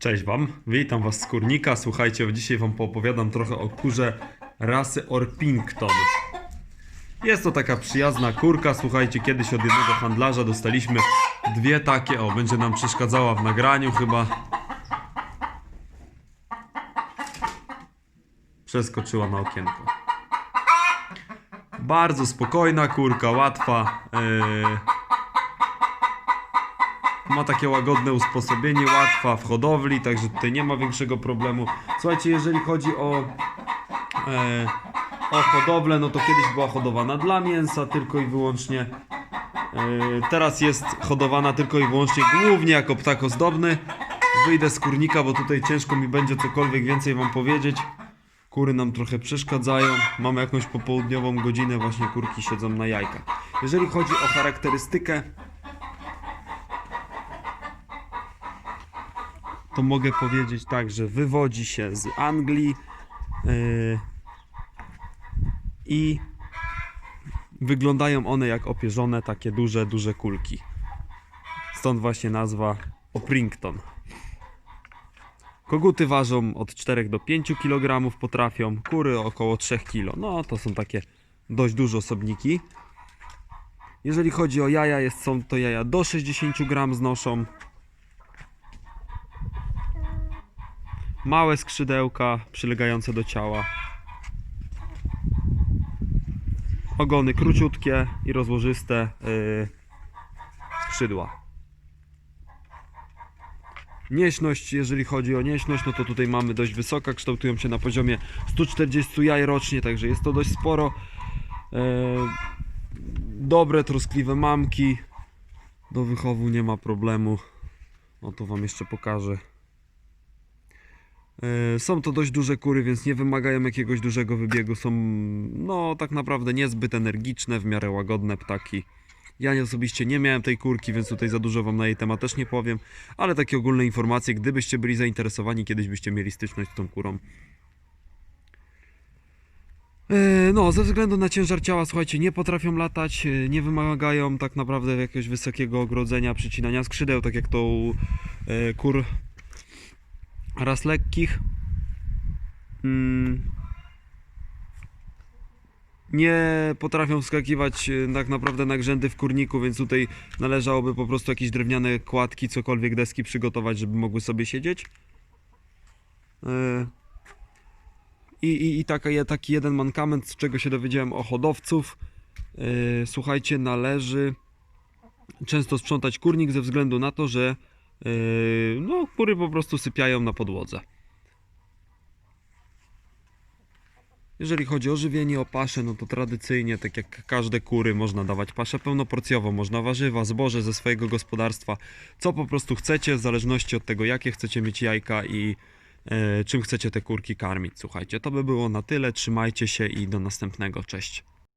Cześć Wam, witam Was z Kurnika. Słuchajcie, dzisiaj Wam poopowiadam trochę o kurze rasy Orpington. Jest to taka przyjazna kurka. Słuchajcie, kiedyś od jednego handlarza dostaliśmy dwie takie. O, będzie nam przeszkadzała w nagraniu chyba. Przeskoczyła na okienko. Bardzo spokojna kurka, łatwa. Yy... Ma takie łagodne usposobienie, łatwa w hodowli, także tutaj nie ma większego problemu. Słuchajcie, jeżeli chodzi o, e, o hodowlę, no to kiedyś była hodowana dla mięsa tylko i wyłącznie. E, teraz jest hodowana tylko i wyłącznie głównie jako ptak ozdobny. Wyjdę z kurnika, bo tutaj ciężko mi będzie cokolwiek więcej wam powiedzieć. Kury nam trochę przeszkadzają. Mamy jakąś popołudniową godzinę, właśnie kurki siedzą na jajkach. Jeżeli chodzi o charakterystykę, to mogę powiedzieć tak, że wywodzi się z Anglii yy, i wyglądają one jak opierzone takie duże, duże kulki. Stąd właśnie nazwa Oprington. Koguty ważą od 4 do 5 kg potrafią, kury około 3 kg. No to są takie dość duże osobniki. Jeżeli chodzi o jaja, jest, są to jaja do 60 gram znoszą. Małe skrzydełka przylegające do ciała. Ogony króciutkie i rozłożyste yy, skrzydła. Nieśność, jeżeli chodzi o nieśność, no to tutaj mamy dość wysoka, kształtują się na poziomie 140 jaj rocznie, także jest to dość sporo. Yy, dobre, troskliwe mamki. Do wychowu nie ma problemu. No to Wam jeszcze pokażę. E, Są to dość duże kury, więc nie wymagają jakiegoś dużego wybiegu. Są, no, tak naprawdę niezbyt energiczne, w miarę łagodne ptaki. Ja osobiście nie miałem tej kurki, więc tutaj za dużo Wam na jej temat też nie powiem, ale takie ogólne informacje, gdybyście byli zainteresowani, kiedyś byście mieli styczność z tą kurą. E, No, ze względu na ciężar ciała, słuchajcie, nie potrafią latać, e, nie wymagają tak naprawdę jakiegoś wysokiego ogrodzenia, przycinania skrzydeł, tak jak to kur raz lekkich. Mm. Nie potrafią wskakiwać e, tak naprawdę na grzędy w kurniku, więc tutaj należałoby po prostu jakieś drewniane kładki, cokolwiek deski przygotować, żeby mogły sobie siedzieć. E, I, i, i taki jeden mankament, z czego się dowiedziałem o hodowców. E, Słuchajcie, należy często sprzątać kurnik ze względu na to, że no, kury po prostu sypiają na podłodze. Jeżeli chodzi o żywienie, o paszę, no to tradycyjnie, tak jak każde kury, można dawać paszę pełnoporcjowo, można warzywa, zboże ze swojego gospodarstwa, co po prostu chcecie, w zależności od tego, jakie chcecie mieć jajka i e, czym chcecie te kurki karmić. Słuchajcie, to by było na tyle, trzymajcie się i do następnego, cześć.